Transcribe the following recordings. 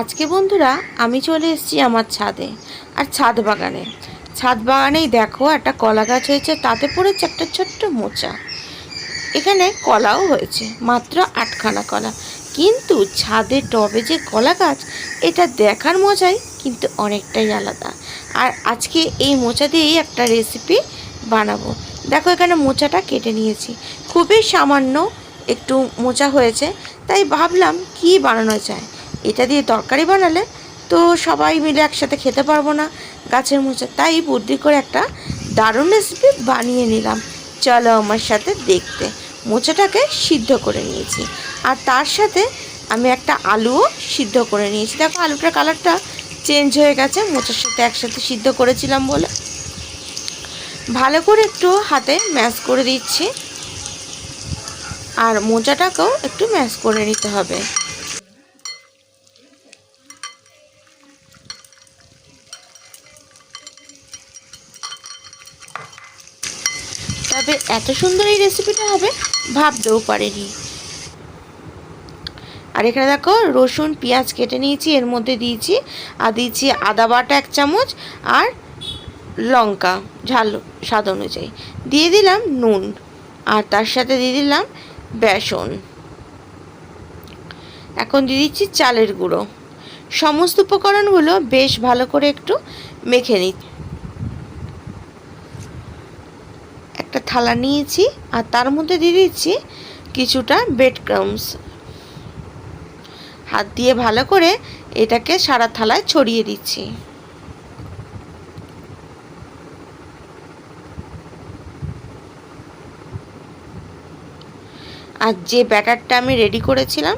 আজকে বন্ধুরা, আমি চলে এসেছি আমার ছাদে, আর ছাদ বাগানে। ছাদ বাগানেই দেখো একটা কলা গাছ হয়েছে, তাতে পড়েছে একটা ছোট্ট মোচা। এখানে কলাও হয়েছে, মাত্র আটখানা কলা। কিন্তু ছাদে টবে যে কলা গাছ, এটা দেখার মজাই কিন্তু অনেকটাই আলাদা। আর আজকে এই মোচা দিয়েই একটা রেসিপি বানাবো। দেখো এখানে মোচাটা কেটে নিয়েছি। খুবই সামান্য একটু মোচা হয়েছে, তাই ভাবলাম কি বানানো যায়। এটা দিয়ে তরকারি বানালে তো সবাই মিলে একসাথে খেতে পারব না গাছের মোচা। তাই বুদ্ধি করে একটা দারুণ রেসিপি বানিয়ে নিলাম। চলো আমার সাথে দেখতে। মোচাটাকে সিদ্ধ করে নিয়েছি। আর তার সাথে আমি একটা আলুও সিদ্ধ করে নিয়েছি। দেখো আলুটার কালারটা চেঞ্জ হয়ে গেছে। মোচার সাথে একসাথে সিদ্ধ করেছিলাম বলে। ভালো করে একটু হাতে ম্যাশ করে দিচ্ছি। আর মোচাটাকেও একটু ম্যাশ করে নিতে হবে। তবে এত সুন্দর এই রেসিপিটা হবে, ভাবতেও পারিনি। আর এখানে দেখো, রসুন, পেঁয়াজ কেটে নিয়েছি, এর মধ্যে দিয়েছি, আর দিয়েছি আদা বাটা এক চামচ আর লঙ্কা, ঝাল, স্বাদ অনুযায়ী। দিয়ে দিলাম নুন, আর তার সাথে দিয়ে দিলাম বেসন। এখন দিয়ে দিচ্ছি চালের গুঁড়ো। সমস্ত উপকরণগুলো বেশ ভালো করে একটু মেখে নিচ্ছি একটা থালা নিয়েছি আর তার মধ্যে দিয়ে দিচ্ছি কিছুটা বেড ক্রামস হাত দিয়ে ভালো করে এটাকে সারা থালায় ছড়িয়ে দিচ্ছি। আর যে ব্যাটারটা আমি রেডি করেছিলাম,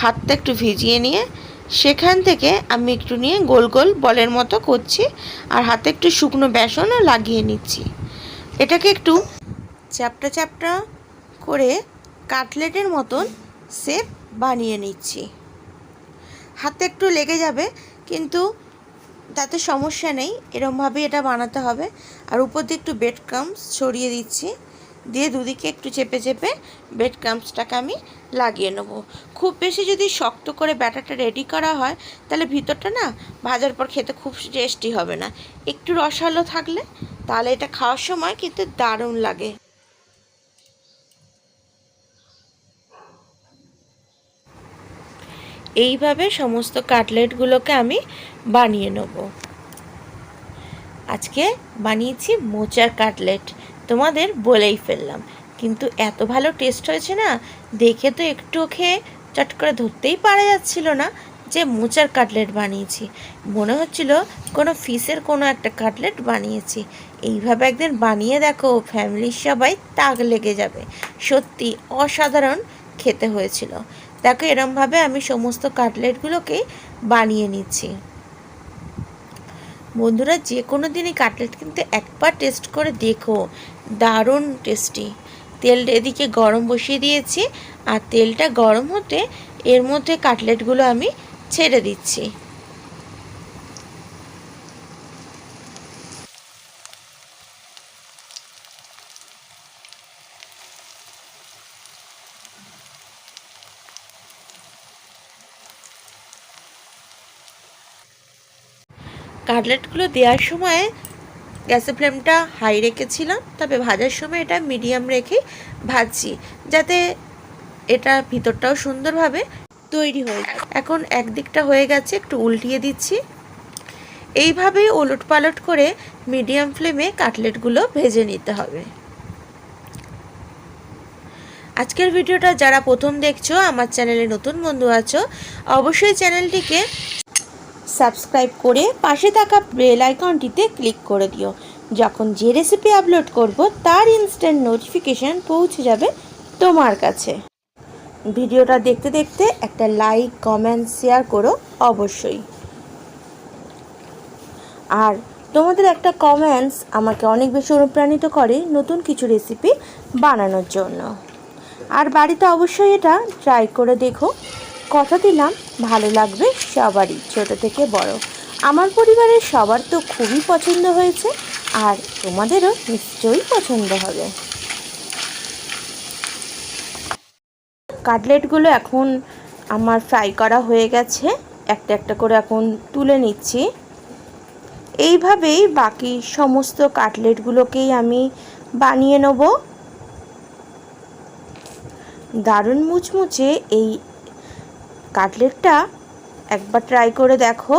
হাতটা একটু ভিজিয়ে নিয়ে সেখান থেকে আমি একটু নিয়ে গোল গোল বলের মতো করছি আর হাতে একটু শুকনো বেসনও লাগিয়ে নিচ্ছি। এটাকে একটু চ্যাপটা চ্যাপটা করে কাটলেটের মতন সেপ বানিয়ে নিচ্ছি। হাতে একটু লেগে যাবে, কিন্তু তাতে সমস্যা নেই। এরমভাবে এটা বানাতে হবে। আর উপর দিয়ে একটু বেড ক্রামস ছড়িয়ে দিচ্ছি। দিয়ে দুদিকে একটু চেপে চেপে বেড ক্রামসটাকে আমি লাগিয়ে নেব। খুব বেশি যদি শক্ত করে ব্যাটারটা রেডি করা হয়, তাহলে ভিতরটা না ভাজার পর খেতে খুব টেস্টি হবে না। একটু রসালো থাকলে তাহলে এটা খাওয়ার সময় কিন্তু দারুণ লাগে। এইভাবে সমস্ত কাটলেটগুলোকে আমি বানিয়ে নেব। আজকে বানিয়েছি মোচার কাটলেট। তোমাদের বলেই ফেললাম। কিন্তু এত ভালো টেস্ট হয়েছে না, দেখে তো একটু খেয়ে চট করে ধরতেই পারা যাচ্ছিল না যে মোচার কাটলেট বানিয়েছি। মনে হচ্ছিল কোনো ফিশের কোনো একটা কাটলেট বানিয়েছি। এইভাবে একদিন বানিয়ে দেখো, ফ্যামিলির সবাই তাক লেগে যাবে। সত্যি অসাধারণ খেতে হয়েছিল। দেখো, এরমভাবে আমি সমস্ত কাটলেটগুলোকে বানিয়ে নিচ্ছি। বন্ধুরা, যে কোনো দিনই কাটলেট কিন্তু একবার টেস্ট করে দেখো। দারুণ টেস্টি তেল এদিকে গরম বসিয়ে দিয়েছি, আর তেলটা গরম হতে এর মধ্যে কাটলেটগুলো আমি ছেড়ে দিচ্ছি। কাটলেটগুলো দেওয়ার সময় গ্যাসের ফ্লেমটা হাই রেখেছিলাম, তবে ভাজার সময় এটা মিডিয়াম রেখে ভাজছি, যাতে এটা ভিতরটাও সুন্দরভাবে তৈরি হয়ে যায়। এখন একদিকটা হয়ে গেছে, একটু উল্টিয়ে দিচ্ছি। এইভাবেই ওলট পালট করে মিডিয়াম ফ্লেমে কাটলেটগুলো ভেজে নিতে হবে। আজকের ভিডিওটা যারা প্রথম দেখছ, আমার চ্যানেলে নতুন বন্ধু আছো, অবশ্যই চ্যানেলটিকে সাবস্ক্রাইব করে পাশে থাকা বেল আইকনটিতে ক্লিক করে দিও। যখন যে রেসিপি আপলোড করব, তার ইনস্ট্যান্ট নোটিফিকেশান পৌঁছে যাবে তোমার কাছে। ভিডিওটা দেখতে দেখতে একটা লাইক কমেন্ট শেয়ার করো অবশ্যই। আর তোমাদের একটা কমেন্টস আমাকে অনেক বেশি অনুপ্রাণিত করে নতুন কিছু রেসিপি বানানোর জন্য। আর বাড়িতে অবশ্যই এটা ট্রাই করে দেখো। কথা দিলাম, ভালো লাগবে সবারই, ছোট থেকে বড়। আমার পরিবারের সবার তো খুবই পছন্দ হয়েছে, আর তোমাদেরও নিশ্চয়ই পছন্দ হবে। কাটলেটগুলো এখন আমার ফ্রাই করা হয়ে গেছে, একটা একটা করে এখন তুলে নিচ্ছি। এইভাবেই বাকি সমস্ত কাটলেটগুলোকেই আমি বানিয়ে নেব। দারুণ মুচমুচে এই কাটলেটটা একবার ট্রাই করে দেখো।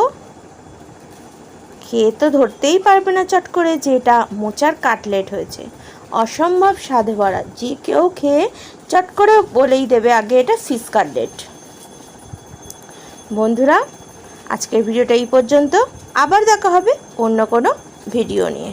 খেয়ে তো ধরতেই পারবে না চট করে যে এটা মোচার কাটলেট হয়েছে। অসম্ভব স্বাদে ভরা, যে কেউ খেয়ে চট করে বলেই দেবে আগে এটা ফিশ কাটলেট বন্ধুরা, আজকের ভিডিওটা এই পর্যন্ত। আবার দেখা হবে অন্য কোনো ভিডিও নিয়ে।